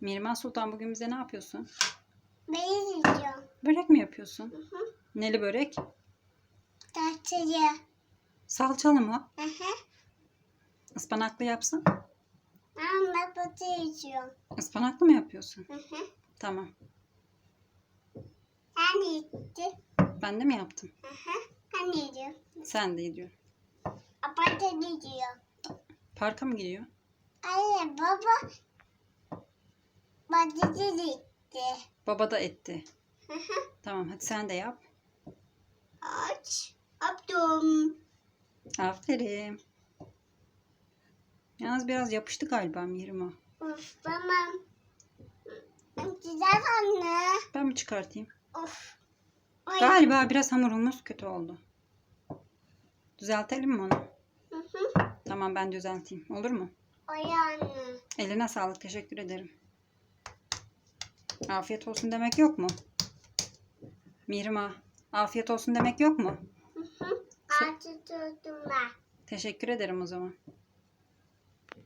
Mirman Sultan bugün bize ne yapıyorsun? Beni izliyorum. Börek mi yapıyorsun? Hı hı. Neli börek? Tatlıya. Salçalı mı? Hı hı. Ispanaklı yapsın. Ama batı izliyorum. Ispanaklı mı yapıyorsun? Hı hı. Tamam. Sen gittin. Ben de mi yaptım? Hı hı. Ben de izliyorum. Sen de gidiyorsun. Apata gidiyor. Parka mı gidiyor? Anne baba batı gitti. Baba da etti. Hı hı. Tamam hadi sen de yap. Aç. Yaptım. Aferin. Yalnız biraz yapıştı galiba Mirma. Of tamam. Güzel anne. Ben mi çıkartayım? Of. Ay. Galiba biraz hamurumuz kötü oldu. Düzeltelim mi onu? Hı hı. Tamam ben düzelteyim. Olur mu? Ay anne. Eline sağlık. Teşekkür ederim. Afiyet olsun demek yok mu? Mirma, afiyet olsun demek yok mu? Hı hı. Artı tuttum ben. Teşekkür ederim o zaman.